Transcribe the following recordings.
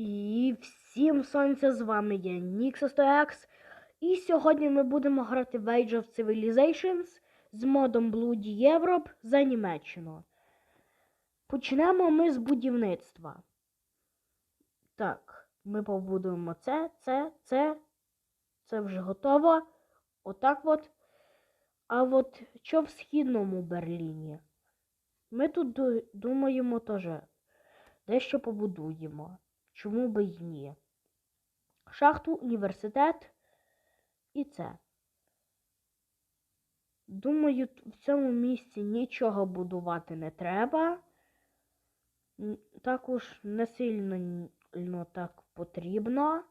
І всім сонця з вами є Nixo100X. І сьогодні ми будемо грати в Age of Civilizations з модом Bloody Europe за Німеччину. Почнемо ми з будівництва. Так, ми побудуємо це, це, це. Це вже готово. Отак от. А от що в східному Берліні? Ми тут думаємо теж дещо побудуємо. Чому би й ні? Шахту, університет і це. Думаю, в цьому місці нічого будувати не треба. Також не сильно ну, так потрібно.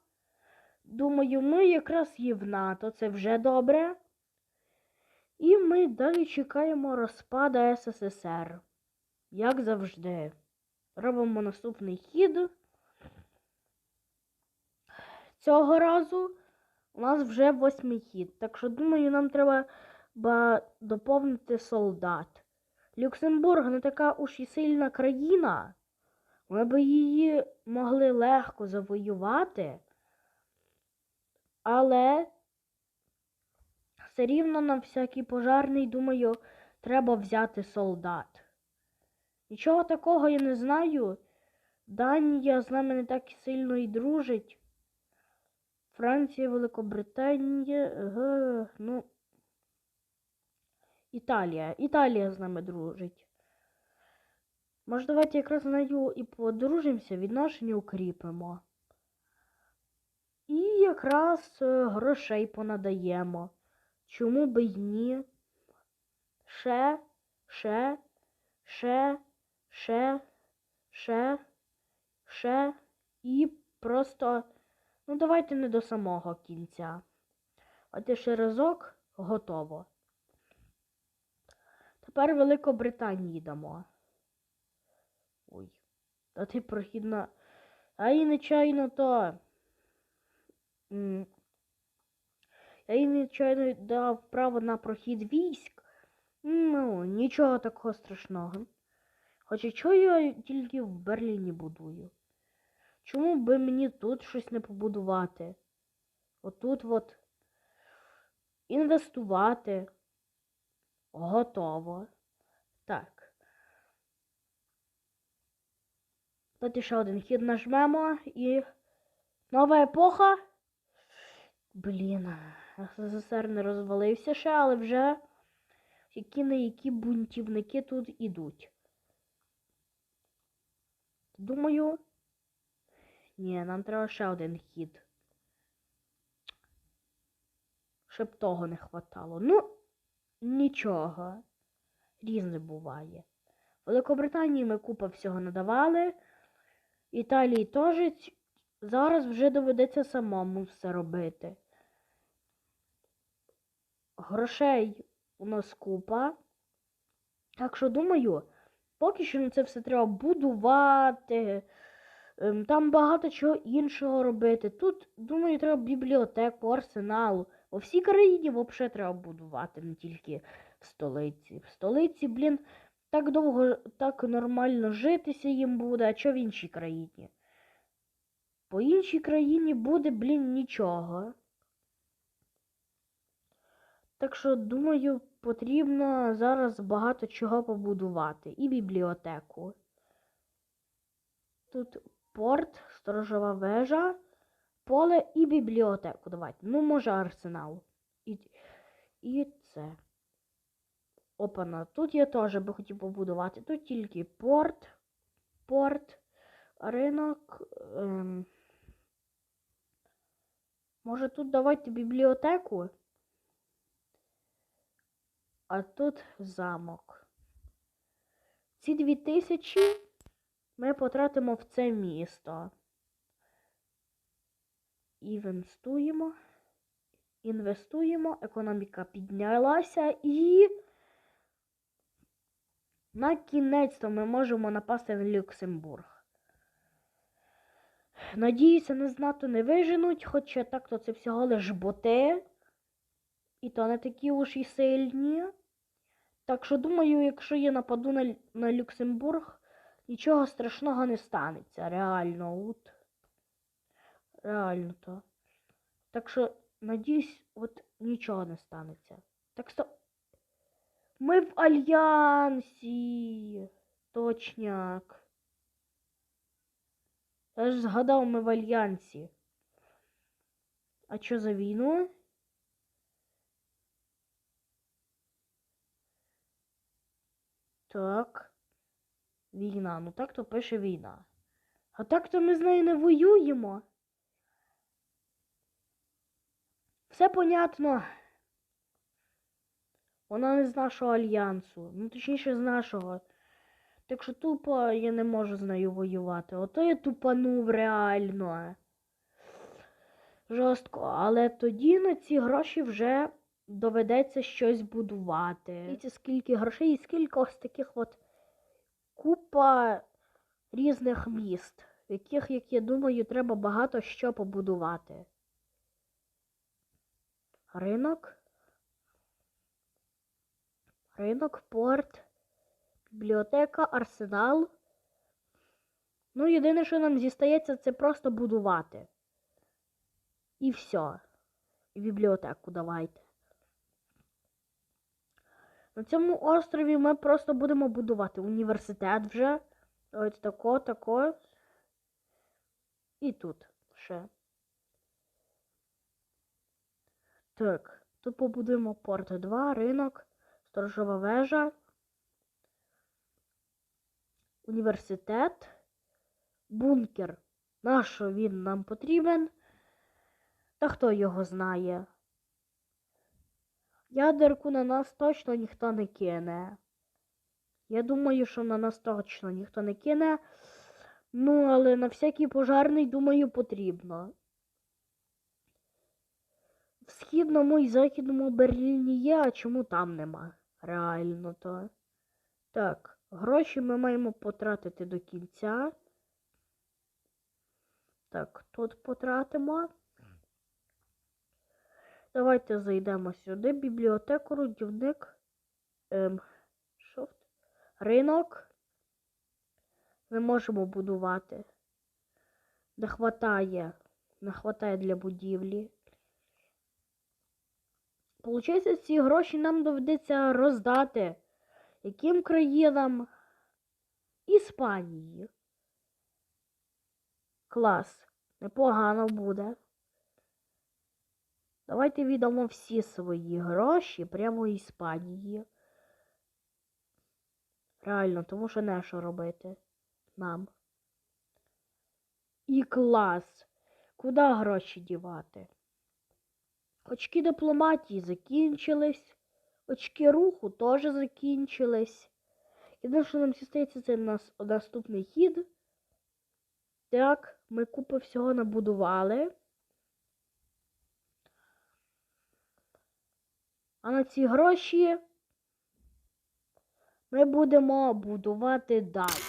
Думаю, ми якраз є в НАТО, це вже добре. І ми далі чекаємо розпада СССР. Як завжди. Робимо наступний хід. Цього разу у нас вже восьмий хід. Так що, думаю, нам треба доповнити солдат. Люксембург не така уж і сильна країна. Ми би її могли легко завоювати. Але все рівно на всякий пожарний, думаю, треба взяти солдат. Нічого такого я не знаю. Данія з нами не так сильно і дружить. Франція, Великобританія, ге, ну. Італія. Італія з нами дружить. Може, давайте якраз з нею і подружимося, відношення укріпимо. І якраз е, грошей понадаємо. Чому би й ні? Ще, ще, ще, ще, ще, ще. І просто. Ну, давайте не до самого кінця. От ще разок готово. Тепер Великобританії дамо. Ой. Та ти прохідна. А і нечайно то. Я їй нечайно дав право на прохід військ. Ну, нічого такого страшного. Хоча чого я тільки в Берліні будую? Чому би мені тут щось не побудувати? Отут от інвестувати. Готово. Так. Тут ще один хід нажмемо і. Нова епоха. Блін, СССР не розвалився ще, але вже які на які бунтівники тут ідуть. Думаю. Ні, нам треба ще один хід. Щоб того не хватало. Ну, нічого. Різне буває. Великобританії ми купа всього надавали. Італії теж зараз вже доведеться самому все робити. Грошей у нас купа. Так що думаю, поки що на це все треба будувати. Ем, Там багато чого іншого робити. Тут, думаю, треба бібліотеку, арсеналу. По всій країні взагалі треба будувати, не тільки в столиці. В столиці, блін, так довго, так нормально житися їм буде, а що в іншій країні? По іншій країні буде, блін, нічого. Так що, думаю, потрібно зараз багато чого побудувати. І бібліотеку. Тут порт, сторожова вежа, поле і бібліотеку. Давайте. Ну, може, арсенал. І, і це. Опана. Тут я теж би хотів побудувати. Тут тільки порт, порт, ринок. Ем. Може тут давайте бібліотеку? А тут замок. Ці дві тисячі ми потратимо в це місто. Інвестуємо. Інвестуємо, економіка піднялася і. На кінець-то ми можемо напасти на Люксембург. Надіюся, нас НАТО не виженуть, хоча так-то це всього лиш боти. І то не такі уж і сильні. Так що думаю, якщо я нападу на, на Люксембург, нічого страшного не станеться. Реально, от. Реально то. Так що, надіюсь, от нічого не станеться. Так що. Ми в альянсі. Точняк. Я ж згадав, ми в альянсі. А що за війну? Так. Війна. Ну так то пише війна. А так то ми з нею не воюємо. Все понятно. Вона не з нашого альянсу. Ну, точніше, з нашого. Так що тупо я не можу з нею воювати. Ото я тупанув реально. Жорстко. Але тоді на ці гроші вже доведеться щось будувати. Дивіться, скільки грошей і скільки ось таких от купа різних міст, в яких, як я думаю, треба багато що побудувати. Ринок. Ринок, порт, бібліотека, арсенал. Ну, єдине, що нам зістається, це просто будувати. І все. І бібліотеку давайте. На цьому острові ми просто будемо будувати університет вже. Ось тако, тако. І тут ще. Так, тут побудуємо порт 2, ринок, сторожова вежа, університет, бункер. Нащо він нам потрібен? Та хто його знає? Ядерку на нас точно ніхто не кине. Я думаю, що на нас точно ніхто не кине. Ну, але на всякий пожарний, думаю, потрібно. В східному і західному Берліні є, а чому там нема? Реально то. Так, гроші ми маємо потратити до кінця. Так, тут потратимо. Давайте зайдемо сюди. Бібліотеку, родівник. Ем, що? Ринок. Ми можемо будувати. Не хватає. Не хватає для будівлі. Получається, ці гроші нам доведеться роздати. Яким країнам? Іспанії. Клас. Непогано буде. Давайте віддамо всі свої гроші прямо Іспанії. Реально, тому що не що робити нам. І клас. Куди гроші дівати? Очки дипломатії закінчились. Очки руху теж закінчились. Єдине, що нам зістається, це нас наступний хід. Так, ми купу всього набудували. А на ці гроші ми будемо будувати далі.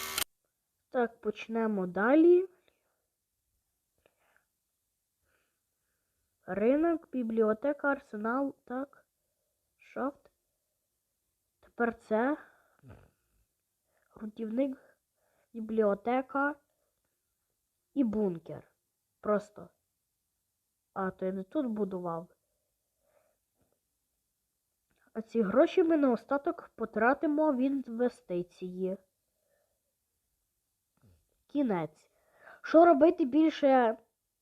Так, почнемо далі. Ринок, бібліотека, арсенал, так. Шофт. Тепер це. Грунтівник, бібліотека і бункер. Просто. А, то я не тут будував. А ці гроші ми на остаток потратимо в інвестиції. Кінець. Що робити більше,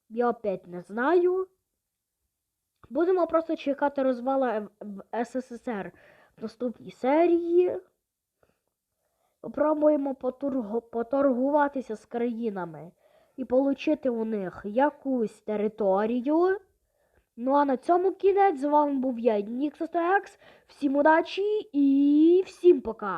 я опять не знаю. Будемо просто чекати розвала СССР в наступній серії. Попробуємо поторгуватися з країнами і отримати у них якусь територію. Ну а на цьому кінець з вами був я, Ніксостекс. Всім удачі і всім пока!